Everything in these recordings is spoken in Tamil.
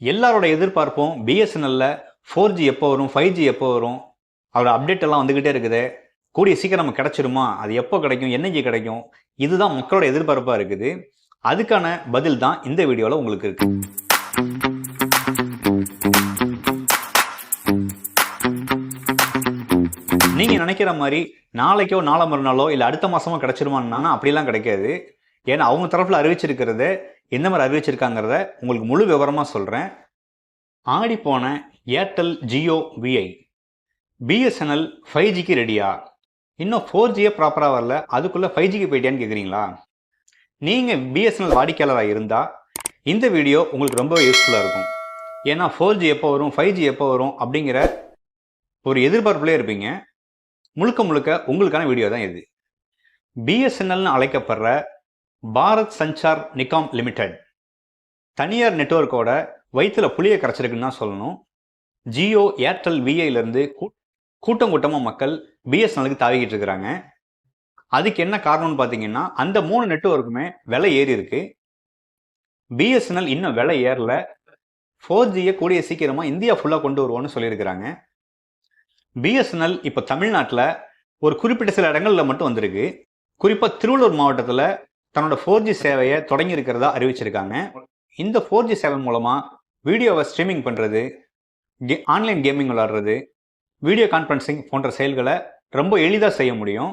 எல்லாரோட எதிர்பார்ப்பும் பிஎஸ்என்எல்ல ஃபோர் ஜி எப்போ வரும் ஃபைவ் ஜி எப்போ வரும் அதோட அப்டேட் எல்லாம் வந்துக்கிட்டே இருக்குது. கூடிய சீக்கிரம் கிடைச்சிருமா? அது எப்போ கிடைக்கும்? என்னைக்கு கிடைக்கும்? இதுதான் மக்களோட எதிர்பார்ப்பாக இருக்குது. அதுக்கான பதில் தான் இந்த வீடியோவில் உங்களுக்கு இருக்கு. நீங்கள் நினைக்கிற மாதிரி நாளைக்கோ நாளை மறுநாளோ இல்லை அடுத்த மாதமோ கிடச்சிருமான்னா அப்படிலாம் கிடைக்காது. ஏன்னா அவங்க தரப்பில் அறிவிச்சிருக்கிறத எந்த மாதிரி அறிவிச்சிருக்காங்கிறத உங்களுக்கு முழு விவரமாக சொல்கிறேன் ஆடி போன Airtel Jio Vi BSNL five ஜிக்கு ரெடியா இன்னும் ஃபோர் ஜியே ப்ராப்பராக வரல. அதுக்குள்ளே ஃபைவ் ஜிக்கு போயிட்டியான்னு கேட்குறீங்களா நீங்கள் பிஎஸ்என்எல் வாடிக்கையாளராக இருந்தால் இந்த வீடியோ உங்களுக்கு ரொம்ப யூஸ்ஃபுல்லாக இருக்கும். ஏன்னா ஃபோர் ஜி எப்போ வரும் ஃபைவ் ஜி எப்போ வரும் அப்படிங்கிற ஒரு எதிர்பார்ப்புலேயே இருப்பீங்க. முழுக்க முழுக்க உங்களுக்கான வீடியோ தான் இது. பிஎஸ்என்எல்னு அழைக்கப்படுற பாரத் சஞ்சார் நிகாம் லிமிடெட். தனியார் நெட்வொர்க்கோட வயிற்றுல புளியை கரைச்சிருக்குன்னு தான் சொல்லணும். ஜியோ ஏர்டெல் விஐலேருந்து கூட்டம் கூட்டமாக மக்கள் பிஎஸ்என்எலுக்கு தாவிக்கிட்டு இருக்கிறாங்க. அதுக்கு என்ன காரணம்னு பார்த்தீங்கன்னா அந்த மூணு நெட்வொர்க்குமே விலை ஏறி இருக்கு. பிஎஸ்என்எல் இன்னும் விலை ஏறல. ஃபோர் ஜியை கூடிய சீக்கிரமாக இந்தியா ஃபுல்லாக கொண்டு வருவோம்னு சொல்லியிருக்கிறாங்க. பிஎஸ்என்எல் இப்போ தமிழ்நாட்டில் ஒரு குறிப்பிட்ட சில இடங்களில் மட்டும் வந்திருக்கு. குறிப்பாக திருவள்ளூர் மாவட்டத்தில் தன்னோட ஃபோர் ஜி சேவையை தொடங்கி இருக்கிறதா அறிவிச்சிருக்காங்க. இந்த ஃபோர் ஜி சேவை மூலமாக வீடியோவை ஸ்ட்ரீமிங் பண்ணுறது கே ஆன்லைன் கேமிங் விளாடுறது வீடியோ கான்ஃபரன்சிங் போன்ற செயல்களை ரொம்ப எளிதாக செய்ய முடியும்.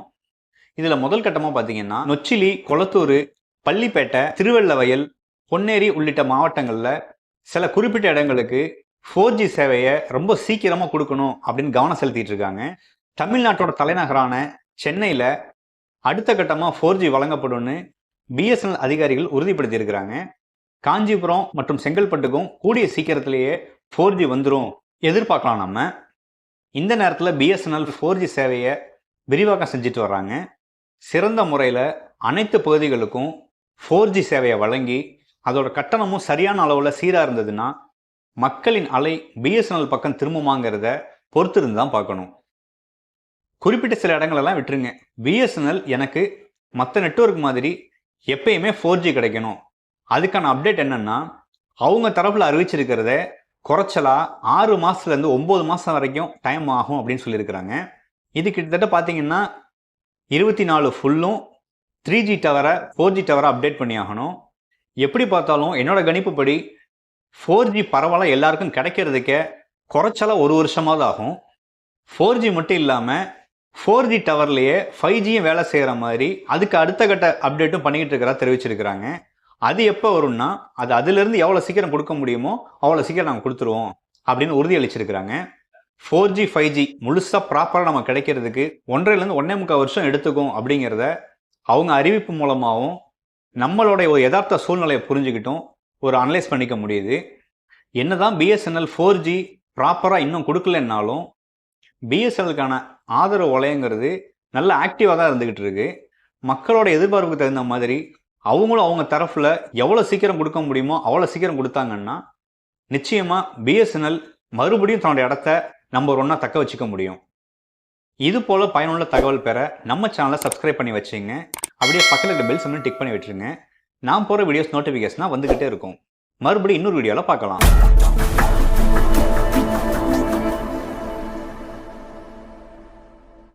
இதில் முதல் கட்டமாக பார்த்தீங்கன்னா நொச்சிலி கொளத்தூர் பள்ளிப்பேட்டை திருவள்ளவயல் பொன்னேரி உள்ளிட்ட மாவட்டங்களில் சில குறிப்பிட்ட இடங்களுக்கு ஃபோர் ஜி சேவையை ரொம்ப சீக்கிரமாக கொடுக்கணும் அப்படின்னு கவனம் செலுத்திட்டு இருக்காங்க. தமிழ்நாட்டோட தலைநகரான சென்னையில் அடுத்த கட்டமாக ஃபோர் ஜி வழங்கப்படும்னு பிஎஸ்என்எல் அதிகாரிகள் உறுதிப்படுத்தியிருக்கிறாங்க. காஞ்சிபுரம் மற்றும் செங்கல்பட்டுக்கும் கூடிய சீக்கிரத்திலேயே ஃபோர் ஜி வந்துடும் எதிர்பார்க்கலாம் நம்ம. இந்த நேரத்தில் பிஎஸ்என்எல் ஃபோர் ஜி சேவையை விரிவாக்கம் செஞ்சுட்டு வர்றாங்க. சிறந்த முறையில் அனைத்து பகுதிகளுக்கும் ஃபோர் ஜி சேவையை வழங்கி அதோட கட்டணமும் சரியான அளவில் சீராக இருந்ததுன்னா மக்களின் அலை பிஎஸ்என்எல் பக்கம் திரும்புமாங்கிறத பொறுத்திருந்து தான் பார்க்கணும். குறிப்பிட்ட சில இடங்களெல்லாம் விட்டுருங்க. பிஎஸ்என்எல் எனக்கு மற்ற நெட்வொர்க் மாதிரி எப்பயுமே ஃபோர் ஜி கிடைக்கணும். அதுக்கான அப்டேட் என்னென்னா அவங்க தரப்பில் அறிவிச்சிருக்கிறத குறைச்சலா ஆறு மாதத்துலேருந்து ஒம்பது மாதம் வரைக்கும் டைம் ஆகும் அப்படின்னு சொல்லியிருக்கிறாங்க. இது கிட்டத்தட்ட பார்த்தீங்கன்னா இருபத்தி நாலு ஃபுல்லும் த்ரீ ஜி டவரை ஃபோர் ஜி டவரை அப்டேட் பண்ணி ஆகணும். எப்படி பார்த்தாலும் என்னோடய கணிப்புப்படி ஃபோர் ஜி பரவாயில்ல எல்லாருக்கும் கிடைக்கிறதுக்கே குறைச்சலாக ஒரு வருஷமாவது ஆகும். ஃபோர் ஜி மட்டும் இல்லாமல் ஃபோர் ஜி டவர்லேயே ஃபைவ் ஜியும் வேலை செய்கிற மாதிரி அதுக்கு அடுத்த கட்ட அப்டேட்டும் பண்ணிக்கிட்டு இருக்கிறா தெரிவிச்சிருக்கிறாங்க. அது எப்போ வரும்னா அது அதுலேருந்து எவ்வளோ சீக்கிரம் கொடுக்க முடியுமோ அவ்வளோ சீக்கிரம் நாங்கள் கொடுத்துருவோம் அப்படின்னு உறுதியளிச்சிருக்கிறாங்க. ஃபோர் ஜி ஃபைவ் ஜி முழுசாக ப்ராப்பராக நம்ம கிடைக்கிறதுக்கு ஒன்றரைலேருந்து ஒன்றே முக்கால் வருஷம் எடுத்துக்கும் அப்படிங்கிறத அவங்க அறிவிப்பு மூலமாகவும் நம்மளுடைய ஒரு யதார்த்த சூழ்நிலையை புரிஞ்சுக்கிட்டும் ஒரு அனலைஸ் பண்ணிக்க முடியுது. என்ன தான் பிஎஸ்என்எல் ஃபோர் ஜி ப்ராப்பராக இன்னும் கொடுக்கலன்னாலும் பிஎஸ்என்எலுக்கான ஆதரவு வலையங்கிறது நல்ல ஆக்டிவாக தான் இருந்துக்கிட்டு இருக்கு மக்களோட எதிர்பார்ப்புக்கு தகுந்த மாதிரி அவங்களும் அவங்க தரப்பில் எவ்வளோ சீக்கிரம் கொடுக்க முடியுமோ அவ்வளோ சீக்கிரம் கொடுத்தாங்கன்னா நிச்சயமாக பிஎஸ்என்எல் மறுபடியும் தன்னோட இடத்த நம்பர் ஒன்னாக தக்க வச்சுக்க முடியும். இது போல் பயனுள்ள தகவல் பெற நம்ம சேனலை சப்ஸ்கிரைப் பண்ணி வச்சுங்க. அப்படியே பக்கத்தில் இருக்க பெல் சிம்னு டிக் பண்ணி விட்டுருங்க நான் போகிற வீடியோஸ் நோட்டிஃபிகேஷனாக வந்துக்கிட்டே இருக்கும். மறுபடியும் இன்னொரு வீடியோவில் பார்க்கலாம்.